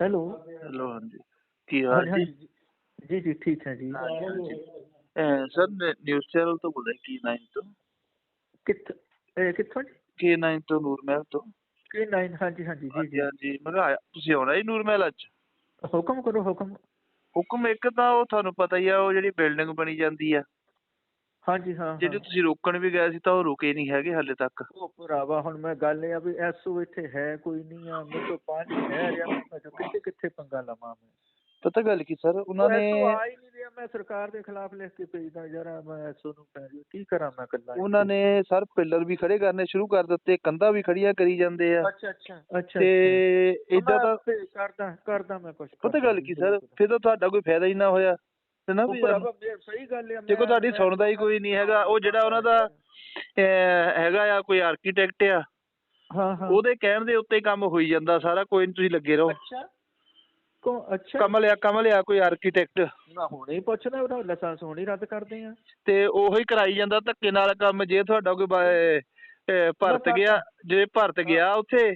Hello. Hello ਹਾਂਜੀ। ਕੀ ਹਾਲ ਜੀ? ਜੀ ਜੀ ਠੀਕ ਹੈ ਜੀ। ਸਰ ਨਿਊਜ਼ ਚੈਨਲ ਤੋਂ ਬੋਲ ਰਹੇ ਕੀ ਨਾਈਨ ਤੋਂ? ਕਿੱਥ ਕਿੱਥੋਂ ਜੀ? ਕੀ ਤੋਂ ਨੂਰਮਹਿਲ ਤੋਂ? ਕੀ ਹਾਂਜੀ ਹਾਂਜੀ ਜੀ ਜੀ। ਹਾਂਜੀ ਮੈਂ ਕਿਹਾ ਆਇਆ- ਤੁਸੀਂ ਆਉਣਾ ਜੀ ਨੂਰਮਹਿਲ ਅੱਜ? ਹੁਕਮ ਕਰੋ ਹੁਕਮ। ਹੁਕਮ ਇੱਕ ਤਾਂ ਉਹ ਤੁਹਾਨੂੰ ਪਤਾ ਹੀ ਆ ਉਹ ਜਿਹੜੀ ਬਿਲਡਿੰਗ ਬਣੀ ਜਾਂਦੀ ਆ। ਹਾਂਜੀ ਹਾਂ ਜਿਹੜੀ ਤੁਸੀਂ ਰੋਕਣ ਵੀ ਗਏ ਸੀ ਤਾਂ ਉਹ ਰੁਕੇ ਨਹੀਂ ਹੈਗੇ ਹਾਲੇ ਤੱਕ। ਉਹ ਭਰਾਵਾ ਹੁਣ ਮੈਂ ਗੱਲ ਇਹ ਆ ਵੀ ਐਸਓ ਇੱਥੇ ਹੈ ਕੋਈ ਨਹੀਂ ਆ ਮੇਰੇ ਤੋਂ ਪੰਜ ਹੈ ਰਿਹਾ ਮੈਂ ਕਿੱਥੇ ਕਿੱਥੇ ਪੰਗਾ ਲਵਾਂ ਮੈਂ? ਪਤਾ ਗੱਲ ਕੀ ਸਰ ਉਹਨਾਂ ਨੇ ਐਸਓ ਆ ਹੀ ਨਹੀਂ ਰਿਹਾ ਮੈਂ ਸਰਕਾਰ ਦੇ ਖਿਲਾਫ ਲਿਖ ਕੇ ਭੇਜਦਾ ਯਾਰ ਮੈਂ ਐਸਓ ਨੂੰ ਪੈ ਜੀ ਕੀ ਕਰਾਂ ਮੈਂ ਕੱਲਾ ਉਹਨਾਂ ਨੇ ਸਰ ਪਿੱਲਰ ਵੀ ਖੜੇ ਕਰਨੇ ਸ਼ੁਰੂ ਕਰ ਦਿੱਤੇ ਕੰਧਾਂ ਵੀ ਖੜੀਆਂ ਕਰੀ ਜਾਂਦੇ ਆ। ਅੱਛਾ ਅੱਛਾ। ਅੱਛਾ ਤੇ। ਇਦਾਂ ਤਾਂ ਕਰਦਾ ਕਰਦਾ ਮੈਂ ਕੁਝ ਪਤਾ ਗੱਲ ਕੀ ਸਰ ਫਿਰ ਤਾਂ ਤੁਹਾਡਾ ਕੋਈ ਫਾਇਦਾ ਹੀ ਨਾ ਹੋਇਆ। ਤੇ ਨਾ ਵੀ ਸਹੀ ਗੱਲ ਦੇਖੋ ਤੁਹਾਡੀ ਸੁਣਦਾ ਹੀ ਕੋਈ ਨਹੀਂ ਹੈਗਾ ਉਹ ਜਿਹੜਾ ਉਹਨਾਂ ਦਾ ਹੈਗਾ ਆ ਕੋਈ ਆਰਕੀਟੈਕਟ ਆ ਹਾਂ ਹਾਂ। ਉਹਦੇ ਕਹਿਣ ਦੇ ਉੱਤੇ ਕੰਮ ਹੋਈ ਜਾਂਦਾ ਸਾਰਾ ਕੋਈ ਨਹੀਂ ਤੁਸੀਂ ਲੱਗੇ ਰਹੋ। ਅੱਛਾ। ਕੋ ਅੱਛਾ। ਕਮਲ ਆ ਕਮਲ ਆ ਕੋਈ ਆਰਕੀਟੈਕਟ ਮੈਂ ਹੁਣੇ ਹੀ ਪੁੱਛਦਾ ਉਹਦਾ ਲਾਇਸੈਂਸ ਹੁਣੇ ਹੀ ਰੱਦ ਕਰਦੇ ਆ। ਤੇ ਉਹੀ ਕਰਾਈ ਜਾਂਦਾ ਧੱਕੇ ਨਾਲ ਕੰਮ ਜੇ ਤੁਹਾਡਾ ਕੋਈ ਭਰਤ ਗਿਆ ਜੇ ਭਰਤ ਗਿਆ ਉੱਥੇ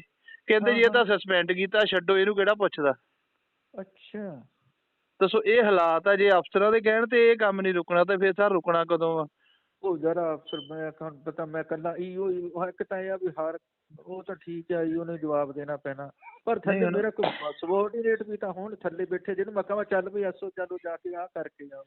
ਕਹਿੰਦੇ ਜੀ ਇਹ ਤਾਂ ਸਸਪੈਂਡ ਕੀਤਾ ਛੱਡੋ ਇਹਨੂੰ ਕਿਹੜਾ ਪੁੱਛਦਾ? ਅੱਛਾ। ਦੱਸੋ ਇਹ ਹਾਲਾਤ ਆ ਜੇ ਅਫਸਰਾਂ ਦੇ ਕਹਿਣ ਤੇ ਇਹ ਕੰਮ ਨਹੀਂ ਰੁਕਣਾ ਤੇ ਫਿਰ ਸਰ ਰੁਕਣਾ ਕਦੋਂ ਆ? ਉਹ ਜਰਾ ਅਫਸਰ ਮੈਂ ਕਹਾਂ ਪਤਾ ਮੈਂ ਕੱਲਾ ਈਓ ਉਹ ਇੱਕ ਤਾਂ ਇਹ ਆ ਵੀ ਹਰ ਉਹ ਤਾਂ ਠੀਕ ਆ ਈਓ ਨੂੰ ਜਵਾਬ ਦੇਣਾ ਪੈਣਾ। ਪਰ ਥੱਲੇ ਮੇਰਾ ਕੋਈ ਸਬੋਰਡੀਨੇਟ ਵੀ ਤਾਂ ਹੁਣ ਥੱਲੇ ਬੈਠੇ ਜਿਹਨੂੰ ਮੈਂ ਕਹਾਂ ਚੱਲ ਵੀ ਐਸੋ ਚਲੋ ਜਾ ਕੇ ਆ ਕਰਕੇ ਆ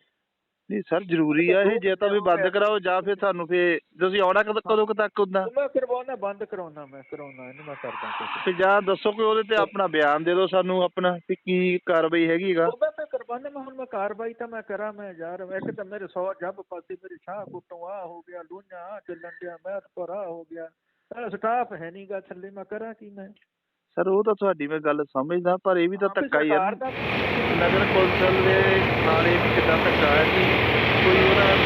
ਨਹੀਂ ਸਰ ਜ਼ਰੂਰੀ ਆ ਇਹ ਜੇ ਤਾਂ ਵੀ ਬੰਦ ਕਰਾਓ ਜਾਂ ਫਿਰ ਤੁਹਾਨੂੰ ਫੇ ਤੁਸੀਂ ਆਉਣਾ ਕਦੋਂ ਕਦੋਂ ਕੁ ਤੱਕ ਹੁੰਦਾ? ਮੈਂ ਕਰਵਾਉਣਾ ਬੰਦ ਕਰਾਉਣਾ ਮੈਂ ਕਰਾਉਣਾ ਇਹਨੂੰ ਮੈਂ ਕਰਦਾ ਤੇ ਜਾਂ ਦੱਸੋ ਕਿ ਉਹਦੇ ਤੇ ਆਪਣਾ ਬਿਆਨ ਦੇ ਦਿਓ ਸਾਨੂੰ ਆਪਣਾ ਵੀ ਕੀ ਕਾਰਵਾਈ ਹੈਗੀਗਾ ਪ੍ਰਬੰਧ ਮੈਂ ਹੁਣ ਮੈਂ ਕਾਰਵਾਈ ਤਾਂ ਮੈਂ ਕਰਾਂ ਮੈਂ ਯਾਰ ਇੱਕ ਤਾਂ ਮੇਰੇ ਸੌ ਜੱਬ ਪਾਸੇ ਮੇਰੇ ਸ਼ਾਹ ਕੁੱਟੋਂ ਆ ਹੋ ਗਿਆ ਲੂਣਾ ਚੱਲਣ ਡਿਆ ਮੈਂ ਪਰਾ ਹੋ ਗਿਆ। ਸਟਾਫ ਹੈ ਨਹੀਂਗਾ ਥੱਲੇ ਮੈਂ ਕਰਾਂ ਕੀ ਮੈਂ? ਸਰ ਉਹ ਤਾਂ ਤੁਹਾਡੀ ਮੈਂ ਗੱਲ ਸਮਝਦਾ ਪਰ ਇਹ ਵੀ ਤਾਂ ਧੱਕਾ ਹੀ ਹੈ। ਨਗਰ ਕੌਂਸਲ ਦੇ ਸਾਰੇ ਕਿਦਾਂ ਧੱਕਾ ਹੈ ਕਿ ਕੋਈ ਉਹਨਾਂ